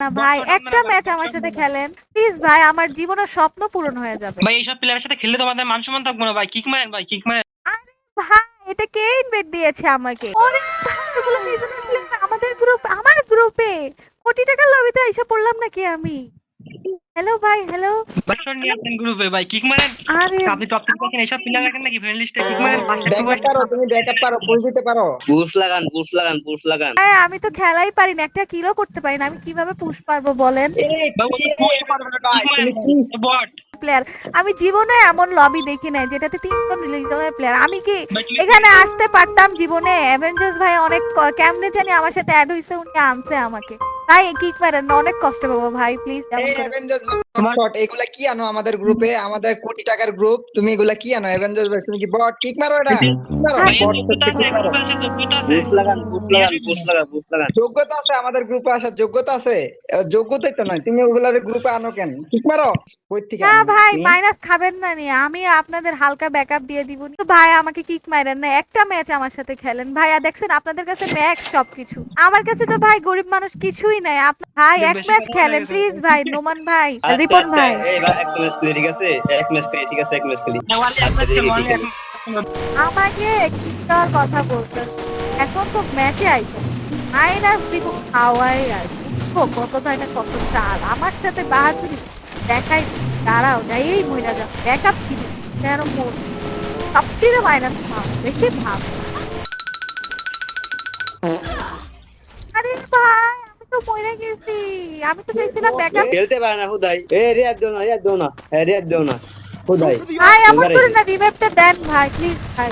না ভাই একটা ম্যাচ আমার সাথে খেলেন। প্লিজ ভাই আমার জীবনের স্বপ্ন পূরণ হয়ে যাবে। ভাই এইসব প্লেয়ারের সাথে খেললে তোমাদের মান সম্মান থাকব না ভাই। কিক মারেন ভাই কিক মারেন ভাই এটা কে ইনভাইট দিয়েছে আমাকে? ওরে ভাই এগুলো নিজেদের player, আমাদের গ্রুপ আমার গ্রুপে কোটি টাকার লবিতে এসে পড়লাম নাকি আমি? হ্যালো ভাই হ্যালো বছর নিয়ে আসেন গ্রুপে ভাই কিক মারেন আপনি টপ থেকে দেখেন এইসব প্লেয়ার রাখেন নাকি? ফ্রেন্ড লিস্টে কিক মারেন পাঁচটা ব্যাকআপ পারো তুমি ব্যাকআপ পারো পুশ দিতে পারো। পুশ লাগান পুশ লাগান পুশ লাগান। ভাই, আমি তো খেলাই পারি না একটা কিলো করতে পারি না আমি কীভাবে পুশ পারব বলেন? এই, ভাই, ও তো push পারবে না, ভাই, তুমি কি বট প্লেয়ার আমি জীবনে এমন লবি দেখি নাই যেটাতে তিনজন রিলিজনের প্লেয়ার আমি কি এখানে আসতে পারতাম জীবনে? অ্যাভেঞ্জার্স ভাই অনেক কেমনে জানি আমার সাথে অ্যাড হইছে উনি আনছে আমাকে। ভাই কিক মারেন না অনেক কষ্ট পাবো ভাই প্লিজ এগুলা কি আনো আমাদের গ্রুপে আমাদের কোটি টাকার গ্রুপ তুমি এগুলা কি আনো? অ্যাভেঞ্জার্স ভাই তুমি কি? বট কিক মারো এটা? মারো যোগ্যতা আছে, আমাদের গ্রুপে আসার যোগ্যতা আছে। যোগ্যতাই তো নয় তুমি ওগুলার গ্রুপে আনো কেন? কিক মারো? কই থেকে না ভাই মাইনাস খাবেন না নি আমি আপনাদের হালকা ব্যাকআপ দিয়ে দিব তো ভাই আমাকে কিক মারেন না একটা ম্যাচ আমার সাথে খেলেন। ভাইয়া দেখছেন আপনাদের কাছে ম্যাক্স সবকিছু। আমার কাছে তো ভাই গরিব মানুষ কিছুই নাই। ভাই এক ম্যাচ খেলেন প্লিজ ভাই নোমান ভাই রিপন আচ্ছা বা এক ম্যাচ খেলি ঠিক আছে? এক ম্যাচ খেলি ঠিক আছে এক ম্যাচ খেলি। আচ্ছা। আমাকে কিক কথা বলতেন এখন তো ম্যাচে আইছে। মাইনাস দিব খাওয়াই আছে ও, কত না কত চাল আমার সাথে বাহাদুরি দেখাই দাঁড়াও যাই এই মহিলা যা ব্যাকআপ ছিল কেন মোট সবচেয়ে মাইনাস ভাব দেখে ভাব আমি তো চাইছিলাম ব্যাকআপ খেলতে পারে না হুদাই। এ রিয়াদ দেও না রিয়াদ দেও না। এ রিয়াদ দেও না। হুদাই। ভাই আমার করে না রিভাইভটা দেন ভাই প্লিজ ভাই।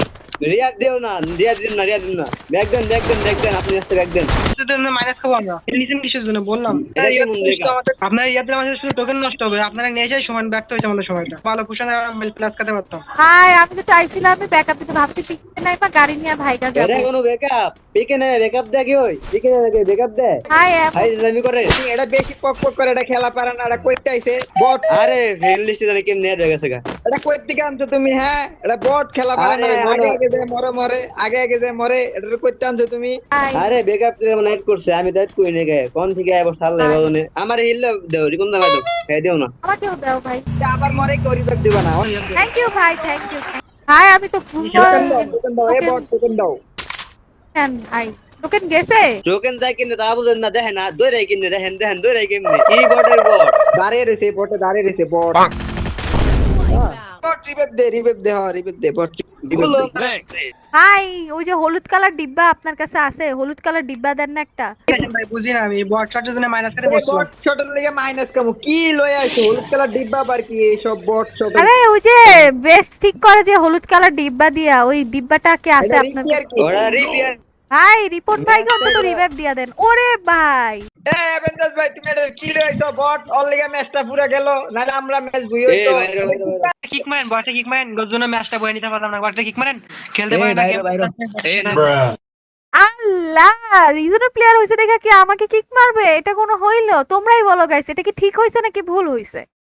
রিয়াদ দেও না রিয়াদ দেন না রিয়াদ দেন না। ব্যাক দেন ব্যাক দেন ব্যাক দেন আপনি আসতে ব্যাক দেন। মাইনাস খাব আমরা। নিছেন কিসের জন্য বললাম? আপনার ইয়াদের মাঝে শুধু টোকেন নষ্ট হবে। আপনারা নিয়ে যাই সময় ব্যর্থ হয়েছে আমাদের সময়টা। ভালো কুশন প্লাস খেতে পারতাম। ভাই আমি তো চাইছিলাম আমি ব্যাকআপ দিতে। ভাবছি পিছনে নাই বা গাড়ি নিয়ে এরে যাব। কোনো ব্যাকআপ পিকে নেবে ব্যাকআপ দেয় কি ওই? পিকে নেবে ব্যাকআপ ভাই এম- হাই জামি করে। এটা বেশি পক পক করে এটা খেলা পারে না এটা কই আইছে। বট আরে ফ্রেন্ড লিস্টে জানি কেমনে হয়ে গেছে গা। এটা কই থেকে আনছো তুমি হ্যাঁ? এটা বট খেলা পারে না আগে আগে যে মরে মরে আগে আগে যে মরে এটা কই আনছো তুমি। আরে ব্যাকআপ এড করছে আমি তো এড করি নাই গে কোন থেকে আইবো সারলে বাজনে। আমার হিল দেও রিকম দাও দাও? খাই দিও না। আমাকেও দাও ভাই। আবার মরে করি ব্যাক দিবা না থ্যাংক ইউ ভাই থ্যাংক ইউ ভাই আমি তো ফুল টোকেন দাও টোকেন দাও এই বট টোকেন দাও। ভাই? টোকেন গেছে? টোকেন যাই কিনে তা বুঝেন না দেখেন না দইরাই কিনে দেখেন দেখেন দইরাই কেমনে কি বটের বট? দাঁড়িয়ে রয়েছে বটে দাঁড়িয়ে রয়েছে বট। বট। রিবেপ দে রিবেপ দে হ্যাঁ রিবেপ দে বট। ভাই ওই যে হলুদ কালার ডিব্বা আপনার কাছে আছে? হলুদ কালার ডিব্বা দেন না একটা। ভাই বুঝি না আমি বট শটের জন্য মাইনাস করে বট শটের লেগে মাইনাস কামু কি লয়ে আইছো? হলুদ কালার ডিব্বা আবার কি এই সব বট শট? আরে ওই যে বেস্ট ঠিক করে যে হলুদ কালার ডিব্বা দিয়া ওই ডিব্বাটা কি আছে আপনার ওরা রিপিয়ার ভাই রিপোর্ট ভাইকে অন্তত রিভাইভ দিয়া দেন। ওরে ভাই। ভাই তুমি এটা কি লয়ে বট অল ম্যাচটা পুরো গেল। নালে আমরা ম্যাচ বুই হইতো। বাইরে বাইরে বাইরে। কিক মারেন বটে কিক মারেন। গোর ম্যাচটা বয়ে নিতে পারলাম না। বটে কিক মারেন। খেলতে না। আল্লাহ রিজনের প্লেয়ার হইছে দেখা কি আমাকে কিক মারবে? এটা কোনো হইল? তোমরাই বলো গাইছে এটা কি ঠিক হয়েছে নাকি ভুল হইছে?